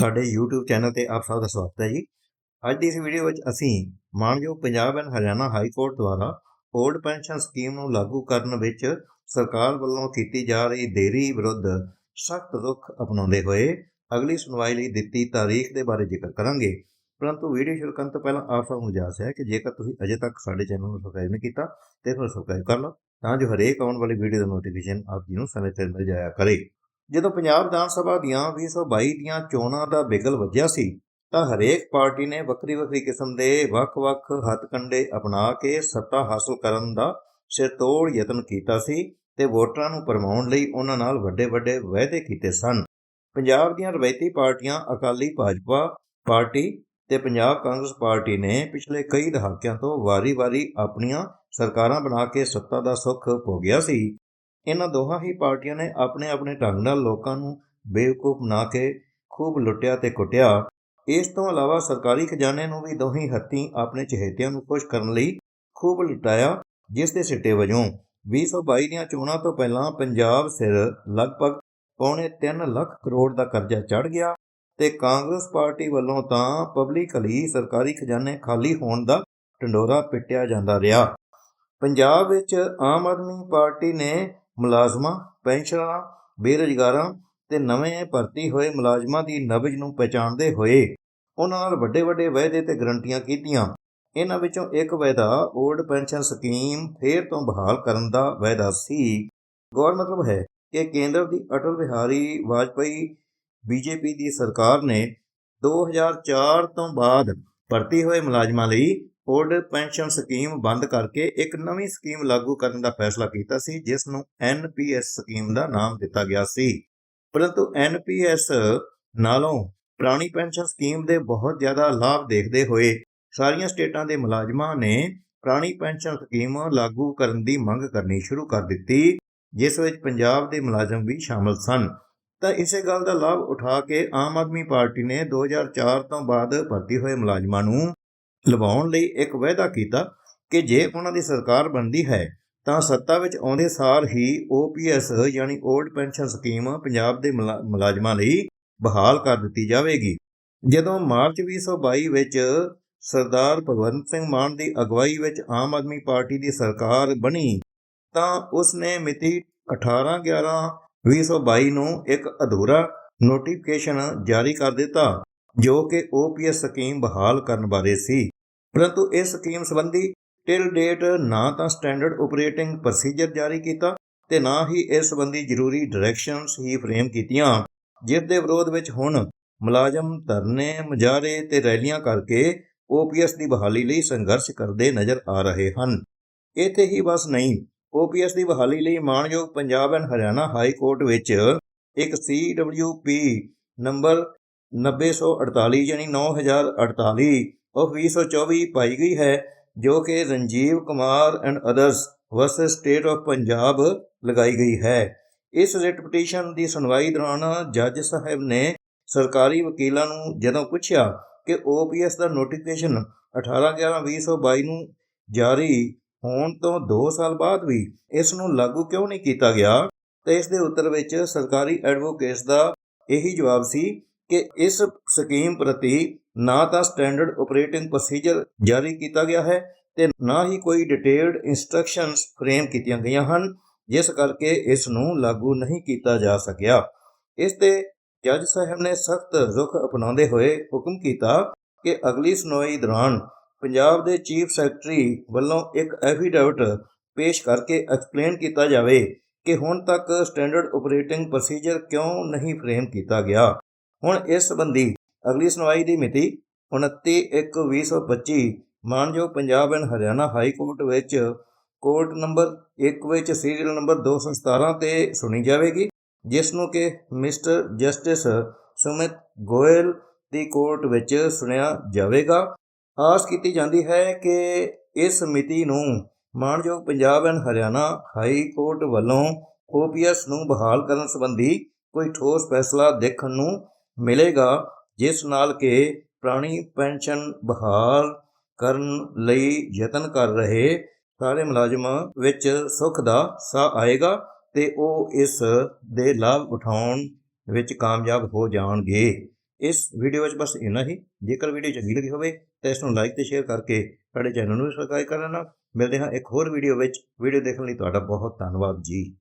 ਸਾਡੇ YouTube channel ਤੇ ਆਪ ਸਭ ਦਾ ਸਵਾਗਤ ਹੈ ਜੀ। ਅੱਜ ਦੀ ਇਸ ਵੀਡੀਓ ਵਿੱਚ ਅਸੀਂ ਮਾਨਯੋਗ Punjab and Haryana high court ਦੁਆਰਾ ਓਲਡ ਪੈਨਸ਼ਨ ਸਕੀਮ ਨੂੰ ਲਾਗੂ ਕਰਨ ਵਿੱਚ ਸਰਕਾਰ ਵੱਲੋਂ ਕੀਤੀ ਜਾ ਰਹੀ ਦੇਰੀ ਵਿਰੁੱਧ ਸਖਤ ਰੁਖ ਅਪਣਾਉਂਦੇ ਹੋਏ ਅਗਲੀ ਸੁਣਵਾਈ ਲਈ ਦਿੱਤੀ ਤਾਰੀਖ ਦੇ ਬਾਰੇ ਜ਼ਿਕਰ ਕਰਾਂਗੇ। ਪਰੰਤੂ ਵੀਡੀਓ ਸ਼ੁਰੂ ਕਰਨ ਤੋਂ ਪਹਿਲਾਂ ਆਪ ਸਭ ਨੂੰ ਗੁਜਾਰਿਸ਼ ਹੈ ਕਿ ਜੇਕਰ ਤੁਸੀਂ ਅਜੇ ਤੱਕ ਸਾਡੇ ਚੈਨਲ ਨੂੰ ਸਬਸਕ੍ਰਾਈਬ ਨਹੀਂ ਕੀਤਾ, ਤੇ ਫਿਰ ਸਬਸਕ੍ਰਾਈਬ ਕਰ ਲਓ, ਤਾਂ ਜੋ ਹਰੇਕ ਆਉਣ ਵਾਲੀ ਵੀਡੀਓ ਦਾ ਨੋਟੀਫਿਕੇਸ਼ਨ ਆਪ ਜੀ ਨੂੰ ਸਮੇਂ ਸਿਰ ਮਿਲ ਜਾਇਆ ਕਰੇ। ਜਦੋਂ ਪੰਜਾਬ ਵਿਧਾਨ ਸਭਾ ਦੀਆਂ 2022 ਦੀਆਂ ਚੋਣਾਂ ਦਾ ਬਿਗਲ ਵੱਜਿਆ ਸੀ, ਤਾਂ ਹਰੇਕ ਪਾਰਟੀ ਨੇ ਵੱਖਰੀ ਵੱਖਰੀ ਕਿਸਮ ਦੇ ਵੱਖ-ਵੱਖ ਹੱਥਕੰਡੇ ਅਪਣਾ ਕੇ ਸੱਤਾ ਹਾਸਲ ਕਰਨ ਦਾ ਸਿਰਤੋੜ ਯਤਨ ਕੀਤਾ ਸੀ ਤੇ ਵੋਟਰਾਂ ਨੂੰ ਪਰਮਾਉਣ ਲਈ ਉਹਨਾਂ ਨਾਲ ਵੱਡੇ-ਵੱਡੇ ਵਾਅਦੇ ਕੀਤੇ ਸਨ। ਪੰਜਾਬ ਦੀਆਂ ਰਵਾਇਤੀ ਪਾਰਟੀਆਂ ਅਕਾਲੀ ਭਾਜਪਾ ਪਾਰਟੀ ਤੇ ਪੰਜਾਬ ਕਾਂਗਰਸ ਪਾਰਟੀ ਨੇ ਪਿਛਲੇ ਕਈ ਦਹਾਕਿਆਂ ਤੋਂ ਵਾਰੀ-ਵਾਰੀ ਆਪਣੀਆਂ ਸਰਕਾਰਾਂ ਬਣਾ ਕੇ ਸੱਤਾ ਦਾ ਸੁੱਖ ਭੋਗਿਆ ਸੀ। ਇਹਨਾਂ ਦੋਹਾਂ ਹੀ ਪਾਰਟੀਆਂ ਨੇ ਆਪਣੇ ਆਪਣੇ ਢੰਗ ਨਾਲ ਲੋਕਾਂ ਨੂੰ ਬੇਵਕੂਫ ਬਣਾ ਕੇ ਖੂਬ ਲੁੱਟਿਆ ਤੇ ਕੁੱਟਿਆ। ਇਸ ਤੋਂ ਇਲਾਵਾ ਸਰਕਾਰੀ ਖਜ਼ਾਨੇ ਨੂੰ ਵੀ ਦੋਹੀਂ ਹੱਥੀਂ ਆਪਣੇ ਚਹੇਤਿਆਂ ਨੂੰ ਖੁਸ਼ ਕਰਨ ਲਈ ਖੂਬ ਲੁਟਾਇਆ, ਜਿਸ ਦੇ ਸਿੱਟੇ ਵਜੋਂ 2022 ਦੀਆਂ ਚੋਣਾਂ ਤੋਂ ਪਹਿਲਾਂ ਪੰਜਾਬ ਸਿਰ ਲਗਭਗ ਪੌਣੇ 3 ਲੱਖ ਕਰੋੜ ਦਾ ਕਰਜ਼ਾ ਚੜ ਗਿਆ ਤੇ ਕਾਂਗਰਸ ਪਾਰਟੀ ਵੱਲੋਂ ਤਾਂ ਪਬਲਿਕਲੀ ਸਰਕਾਰੀ ਖਜ਼ਾਨੇ ਖਾਲੀ ਹੋਣ ਦਾ ਟੰਡੋਰਾ ਪਿੱਟਿਆ ਜਾਂਦਾ ਰਿਹਾ। ਪੰਜਾਬ ਵਿੱਚ ਆਮ ਆਦਮੀ ਪਾਰਟੀ ਨੇ ਮੁਲਾਜ਼ਮਾਂ ਪੈਨਸ਼ਨਰਾਂ ਬੇਰੁਜ਼ਗਾਰਾਂ ਤੇ ਨਵੇਂ ਭਰਤੀ ਹੋਏ ਮੁਲਾਜ਼ਮਾਂ ਦੀ ਨਬਜ ਨੂੰ ਪਛਾਣਦੇ ਹੋਏ ਉਹਨਾਂ ਨਾਲ ਵੱਡੇ ਵੱਡੇ ਵਾਅਦੇ ਤੇ ਗਰੰਟੀਆਂ ਕੀਤੀਆਂ। ਇਹਨਾਂ ਵਿੱਚੋਂ ਇੱਕ ਵਾਅਦਾ ਓਲਡ ਪੈਨਸ਼ਨ ਸਕੀਮ ਫੇਰ ਤੋਂ ਬਹਾਲ ਕਰਨ ਦਾ ਵਾਅਦਾ ਸੀ। ਗੌਰ ਮਤਲਬ ਹੈ ਕਿ ਕੇਂਦਰ ਦੀ ਅਟਲ ਬਿਹਾਰੀ ਵਾਜਪਾਈ ਬੀਜੇਪੀ ਦੀ ਸਰਕਾਰ ਨੇ 2004 ਤੋਂ ਬਾਅਦ ਭਰਤੀ ਹੋਏ ਮੁਲਾਜ਼ਮਾਂ ਲਈ ਓਲਡ ਪੈਨਸ਼ਨ ਸਕੀਮ ਬੰਦ ਕਰਕੇ ਇੱਕ ਨਵੀਂ ਸਕੀਮ ਲਾਗੂ ਕਰਨ ਦਾ ਫੈਸਲਾ ਕੀਤਾ ਸੀ, ਜਿਸ ਨੂੰ ਐਨਪੀਐਸ ਸਕੀਮ ਦਾ ਨਾਮ ਦਿੱਤਾ ਗਿਆ ਸੀ। ਪਰੰਤੂ ਐਨਪੀਐਸ ਨਾਲੋਂ ਪੁਰਾਣੀ ਪੈਨਸ਼ਨ ਸਕੀਮ ਦੇ ਬਹੁਤ ਜ਼ਿਆਦਾ ਲਾਭ ਦੇਖਦੇ ਹੋਏ ਸਾਰੀਆਂ ਸਟੇਟਾਂ ਦੇ ਮੁਲਾਜ਼ਮਾਂ ਨੇ ਪੁਰਾਣੀ ਪੈਨਸ਼ਨ ਸਕੀਮ ਲਾਗੂ ਕਰਨ ਦੀ ਮੰਗ ਕਰਨੀ ਸ਼ੁਰੂ ਕਰ ਦਿੱਤੀ, ਜਿਸ ਵਿੱਚ ਪੰਜਾਬ ਦੇ ਮੁਲਾਜ਼ਮ ਵੀ ਸ਼ਾਮਲ ਸਨ। ਤਾਂ ਇਸੇ ਗੱਲ ਦਾ ਲਾਭ ਉਠਾ ਕੇ ਆਮ ਆਦਮੀ ਪਾਰਟੀ ਨੇ 2004 ਤੋਂ ਬਾਅਦ ਭਰਤੀ ਹੋਏ ਮੁਲਾਜ਼ਮਾਂ ਨੂੰ ਲਵਾਉਣ ਲਈ ਇੱਕ ਵਾਅਦਾ ਕੀਤਾ ਕਿ ਜੇ ਉਹਨਾਂ ਦੀ ਸਰਕਾਰ ਬਣਦੀ ਹੈ, ਤਾਂ ਸੱਤਾ ਵਿੱਚ ਆਉਂਦੇ ਸਾਰ ਹੀ OPS ਯਾਨੀ ਓਲਡ ਪੈਨਸ਼ਨ ਸਕੀਮ ਪੰਜਾਬ ਦੇ ਮੁਲਾ- ਮੁਲਾਜ਼ਮਾਂ ਲਈ ਬਹਾਲ ਕਰ ਦਿੱਤੀ ਜਾਵੇਗੀ। ਜਦੋਂ ਮਾਰਚ 2022 ਵਿੱਚ ਸਰਦਾਰ ਭਗਵੰਤ ਸਿੰਘ ਮਾਨ ਦੀ ਅਗਵਾਈ ਵਿੱਚ ਆਮ ਆਦਮੀ ਪਾਰਟੀ ਦੀ ਸਰਕਾਰ ਬਣੀ, ਤਾਂ ਉਸ ਨੇ ਮਿਤੀ 18/11/2022 ਨੂੰ ਇੱਕ ਅਧੂਰਾ ਨੋਟੀਫਿਕੇਸ਼ਨ ਜਾਰੀ ਕਰ ਦਿੱਤਾ, ਜੋ ਕਿ OPS ਸਕੀਮ ਬਹਾਲ ਕਰਨ ਬਾਰੇ ਸੀ। ਪਰੰਤੂ ਇਸ ਸਕੀਮ ਸੰਬੰਧੀ ਟਿਲ ਡੇਟ ਨਾ ਤਾਂ ਸਟੈਂਡਰਡ ਆਪਰੇਟਿੰਗ ਪ੍ਰੋਸੀਜਰ ਜਾਰੀ ਕੀਤਾ ਤੇ ਨਾ ਹੀ ਇਸ ਸੰਬੰਧੀ ਜ਼ਰੂਰੀ ਡਾਇਰੈਕਸ਼ਨਸ ਹੀ ਫਰੇਮ ਕੀਤੀਆਂ, ਜਿਸ ਦੇ ਵਿਰੋਧ ਵਿੱਚ ਹੁਣ ਮੁਲਾਜ਼ਮ ਧਰਨੇ, ਮੁਜ਼ਾਹਰੇ ਤੇ ਰੈਲੀਆਂ ਕਰਕੇ OPS ਦੀ ਬਹਾਲੀ ਲਈ ਸੰਘਰਸ਼ ਕਰਦੇ ਨਜ਼ਰ ਆ ਰਹੇ ਹਨ। ਇੱਥੇ ਹੀ ਬਸ ਨਹੀਂ OPS ਦੀ ਬਹਾਲੀ ਲਈ ਮਾਣਯੋਗ Punjab and Haryana high court ਵਿੱਚ ਇੱਕ CWP ਨੰਬਰ 9048 ਯਾਨੀ 9048 ਆਫ 2024 ਪਾਈ ਗਈ ਹੈ, ਜੋ ਕਿ Ranjeev Kumar and others versus state of Punjab ਲਗਾਈ ਗਈ ਹੈ। ਇਸ ਰਿਟ ਪਟੀਸ਼ਨ ਦੀ ਸੁਣਵਾਈ ਦੌਰਾਨ ਜੱਜ ਸਾਹਿਬ ਨੇ ਸਰਕਾਰੀ ਵਕੀਲਾਂ ਨੂੰ ਜਦੋਂ ਪੁੱਛਿਆ ਕਿ OPS ਦਾ ਨੋਟੀਫਿਕੇਸ਼ਨ 18/11/2022 ਨੂੰ ਜਾਰੀ ਹੋਣ ਤੋਂ 2 ਸਾਲ ਬਾਅਦ ਵੀ ਇਸ ਨੂੰ ਲਾਗੂ ਕਿਉਂ ਨਹੀਂ ਕੀਤਾ ਗਿਆ, ਤੇ ਇਸ ਦੇ ਉੱਤਰ ਵਿੱਚ ਸਰਕਾਰੀ ਐਡਵੋਕੇਟਸ ਦਾ ਇਹੀ ਜਵਾਬ ਸੀ ਕਿ ਇਸ ਸਕੀਮ ਪ੍ਰਤੀ ਨਾ ਤਾਂ ਸਟੈਂਡਰਡ ਆਪਰੇਟਿੰਗ ਪ੍ਰੋਸੀਜਰ ਜਾਰੀ ਕੀਤਾ ਗਿਆ ਹੈ ਤੇ ਨਾ ਹੀ ਕੋਈ ਡਿਟੇਲਡ ਇਨਸਟਰਕਸ਼ਨਸ ਫਰੇਮ ਕੀਤੀਆਂ ਗਈਆਂ ਹਨ, ਜਿਸ ਕਰਕੇ ਇਸ ਨੂੰ ਲਾਗੂ ਨਹੀਂ ਕੀਤਾ ਜਾ ਸਕਿਆ। ਇਸ ਤੇ ਜੱਜ ਸਾਹਿਬ ਨੇ ਸਖਤ ਰੁਖ ਅਪਣਾਉਂਦੇ ਹੋਏ ਹੁਕਮ ਕੀਤਾ ਕਿ ਅਗਲੀ ਸੁਣਵਾਈ ਦੌਰਾਨ ਪੰਜਾਬ ਦੇ ਚੀਫ ਸੈਕਟਰੀ ਵੱਲੋਂ ਇੱਕ ਐਫੀਡੇਵਿਟ ਪੇਸ਼ ਕਰਕੇ ਐਕਸਪਲੇਨ ਕੀਤਾ ਜਾਵੇ ਕਿ ਹੁਣ ਤੱਕ ਸਟੈਂਡਰਡ ਆਪਰੇਟਿੰਗ ਪ੍ਰੋਸੀਜਰ ਕਿਉਂ ਨਹੀਂ ਫਰੇਮ ਕੀਤਾ ਗਿਆ। ਹੁਣ ਇਸ ਸੰਬੰਧੀ ਅਗਲੀ ਸੁਣਵਾਈ ਦੀ ਮਿਤੀ 29/1/2025 ਮਾਨਯੋਗ Punjab and Haryana high court ਵਿੱਚ ਕੋਰਟ ਨੰਬਰ 1 ਵਿੱਚ ਸੀਰੀਅਲ ਨੰਬਰ 217 ਤੇ ਸੁਣੀ ਜਾਵੇਗੀ, ਜਿਸ ਨੂੰ ਕਿ ਮਿਸਟਰ ਜਸਟਿਸ ਸੁਮਿਤ ਗੋਇਲ ਦੀ ਕੋਰਟ ਵਿੱਚ ਸੁਣਿਆ ਜਾਵੇਗਾ। ਆਸ ਕੀਤੀ ਜਾਂਦੀ ਹੈ ਕਿ ਇਸ ਮਿਤੀ ਨੂੰ ਮਾਨਯੋਗ Punjab and Haryana high court ਵੱਲੋਂ OPS ਨੂੰ ਬਹਾਲ ਕਰਨ ਸੰਬੰਧੀ ਕੋਈ ਠੋਸ ਫੈਸਲਾ ਦੇਖਣ ਨੂੰ ਮਿਲੇਗਾ, ਜਿਸ ਨਾਲ ਕਿ ਪੁਰਾਣੀ ਪੈਨਸ਼ਨ ਬਹਾਲ ਕਰਨ ਲਈ ਯਤਨ ਕਰ ਰਹੇ ਸਾਰੇ ਮੁਲਾਜ਼ਮਾਂ ਵਿੱਚ ਸੁੱਖ ਦਾ ਸਾਹ ਆਏਗਾ ਤੇ ਉਹ ਇਸ ਦੇ ਲਾਭ ਉਠਾਉਣ ਵਿੱਚ ਕਾਮਯਾਬ ਹੋ ਜਾਣਗੇ। ਇਸ ਵੀਡੀਓ ਵਿੱਚ ਬਸ ਇੰਨਾ ਹੀ। ਜੇਕਰ ਵੀਡੀਓ ਚੰਗੀ ਲੱਗੀ ਹੋਵੇ ਤਾਂ ਇਸ ਨੂੰ ਲਾਈਕ ਤੇ ਸ਼ੇਅਰ ਕਰਕੇ ਸਾਡੇ ਚੈਨਲ ਨੂੰ ਸਬਸਕ੍ਰਾਈਬ ਕਰ ਲੈਣਾ ਮਿਲਦੇ ਹਾਂ ਇੱਕ ਹੋਰ ਵੀਡੀਓ ਵਿੱਚ। ਵੀਡੀਓ ਦੇਖਣ ਲਈ ਤੁਹਾਡਾ ਬਹੁਤ ਧੰਨਵਾਦ ਜੀ।